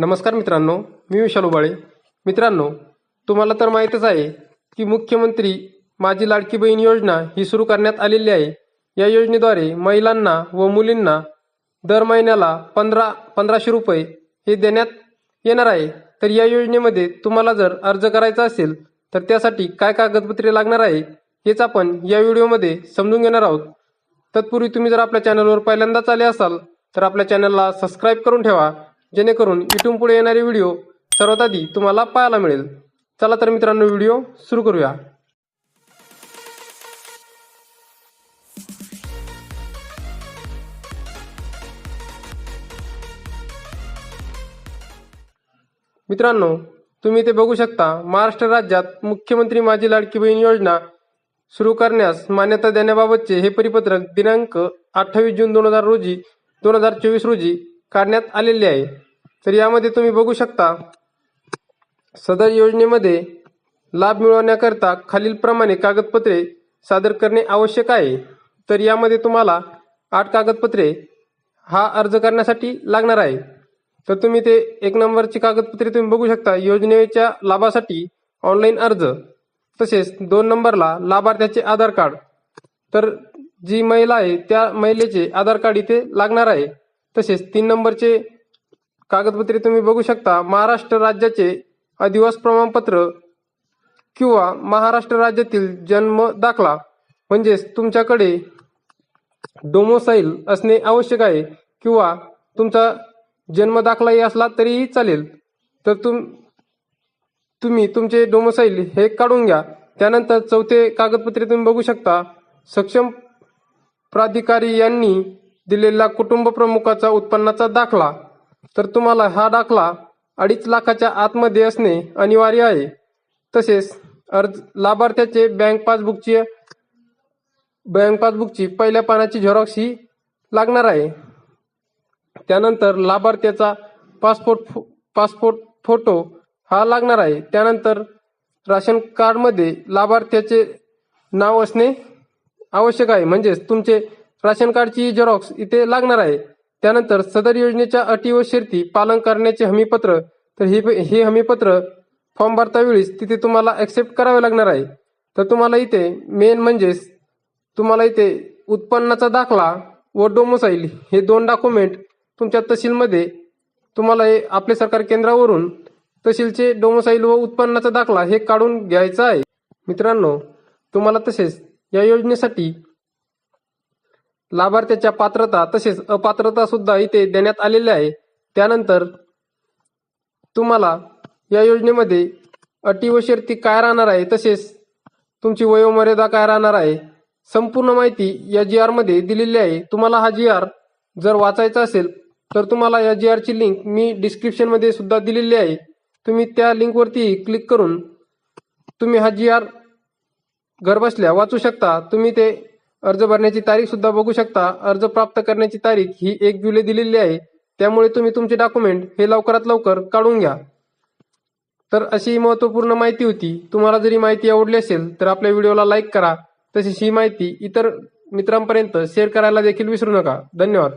नमस्कार मित्रांनो मी विशाल उबाळे. मित्रांनो तुम्हाला तर माहीतच आहे की मुख्यमंत्री माझी लाडकी बहीण योजना ही सुरू करण्यात आलेली आहे. या योजनेद्वारे महिलांना व मुलींना दर महिन्याला पंधरा पंधराशे रुपये हे देण्यात येणार आहे. तर या योजनेमध्ये तुम्हाला जर अर्ज करायचा असेल तर त्यासाठी काय कागदपत्रे लागणार आहे हेच आपण या व्हिडिओमध्ये समजून घेणार आहोत. तत्पूर्वी तुम्ही जर आपल्या चॅनलवर पहिल्यांदाच आले असाल तर आपल्या चॅनलला सबस्क्राईब करून ठेवा. जेणेकरून इथून पुढे येणारे व्हिडिओ सर्वात आधी तुम्हाला पाहायला मिळेल. चला तर मित्रांनो व्हिडिओ सुरू करूया. मित्रांनो तुम्ही ते बघू शकता महाराष्ट्र राज्यात मुख्यमंत्री माझी लाडकी बहीण योजना सुरू करण्यास मान्यता देण्याबाबतचे हे परिपत्रक दिनांक अठ्ठावीस जून दोन हजार रोजी दोन हजार चोवीस रोजी काढण्यात आलेले आहे. तर यामध्ये तुम्ही बघू शकता सदर योजनेमध्ये लाभ मिळवण्याकरता खालीलप्रमाणे कागदपत्रे सादर करणे आवश्यक आहे. तर यामध्ये तुम्हाला आठ कागदपत्रे हा अर्ज करण्यासाठी लागणार आहे. तर तुम्ही ते एक नंबरची कागदपत्रे तुम्ही बघू शकता. योजनेच्या लाभासाठी ऑनलाईन अर्ज तसेच दोन नंबरला लाभार्थ्याचे आधार कार्ड. तर जी महिला आहे त्या महिलेचे आधार कार्ड इथे लागणार आहे. तसेच तीन नंबरचे कागदपत्रे तुम्ही बघू शकता. महाराष्ट्र राज्याचे अधिवास प्रमाणपत्र किंवा महाराष्ट्र राज्यातील जन्म दाखला. म्हणजेच तुमच्याकडे डोमोसाईल असणे आवश्यक आहे किंवा तुमचा जन्म दाखलाही असला तरीही चालेल. तर तुम तुम्ही तुमचे डोमोसाईल हे काढून घ्या. त्यानंतर चौथे कागदपत्रे तुम्ही बघू शकता. सक्षम प्राधिकारी यांनी दिलेला कुटुंब प्रमुखाचा उत्पन्नाचा दाखला. तर तुम्हाला हा दाखला अडीच लाखाच्या आतमध्ये असणे अनिवार्य आहे. तसेच अर्ज लाभार्थ्याचे बँक पासबुकची बँक पासबुकची पहिल्या पानाची झेरॉक्स ही लागणार आहे. त्यानंतर लाभार्थ्याचा पासपोर्ट फो- पासपोर्ट फोटो हा लागणार आहे. त्यानंतर राशन कार्डमध्ये लाभार्थ्याचे नाव असणे आवश्यक आहे. म्हणजेच तुमचे राशन कार्डची झेरॉक्स इथे लागणार आहे. त्यानंतर सदर योजनेच्या अटी व शर्ती पालन करण्याचे हमीपत्र तर हे हे हमीपत्र फॉर्म भरतावेळीच तिथे तुम्हाला ॲक्सेप्ट करावे लागणार आहे. तर तुम्हाला इथे मेन म्हणजेच तुम्हाला इथे उत्पन्नाचा दाखला व डोमोसाईल हे दोन डॉक्युमेंट तुमच्या तहसीलमध्ये तुम्हाला हे आपले सरकार केंद्रावरून तहसीलचे डोमोसाईल व उत्पन्नाचा दाखला हे काढून घ्यायचा आहे. मित्रांनो तुम्हाला तसेच या योजनेसाठी लाभार्थ्याच्या पात्रता तसेच अपात्रता सुद्धा इथे देण्यात आलेल्या आहे. त्यानंतर तुम्हाला या योजनेमध्ये अटी व शर्ती काय राहणार आहे तसेच तुमची वयोमर्यादा काय राहणार आहे संपूर्ण माहिती या जी आरमध्ये दिलेली आहे. तुम्हाला हा जी आर जर वाचायचा असेल तर तुम्हाला या जी आरची लिंक मी डिस्क्रिप्शनमध्ये सुद्धा दिलेली आहे. तुम्ही त्या लिंकवरती क्लिक करून तुम्ही हा जी आर घरबसल्या वाचू शकता. तुम्ही ते अर्ज भरण्याची तारीख सुद्धा बघू शकता. अर्ज प्राप्त करण्याची तारीख ही एक जुलै दिलेली आहे. त्यामुळे तुम्ही तुमचे डॉक्युमेंट हे लवकरात लवकर काढून घ्या. तर अशी ही महत्त्वपूर्ण माहिती होती. तुम्हाला जरी माहिती आवडली असेल तर आपल्या व्हिडिओला लाईक करा. तसेच ही माहिती इतर मित्रांपर्यंत शेअर करायला देखील विसरू नका. धन्यवाद.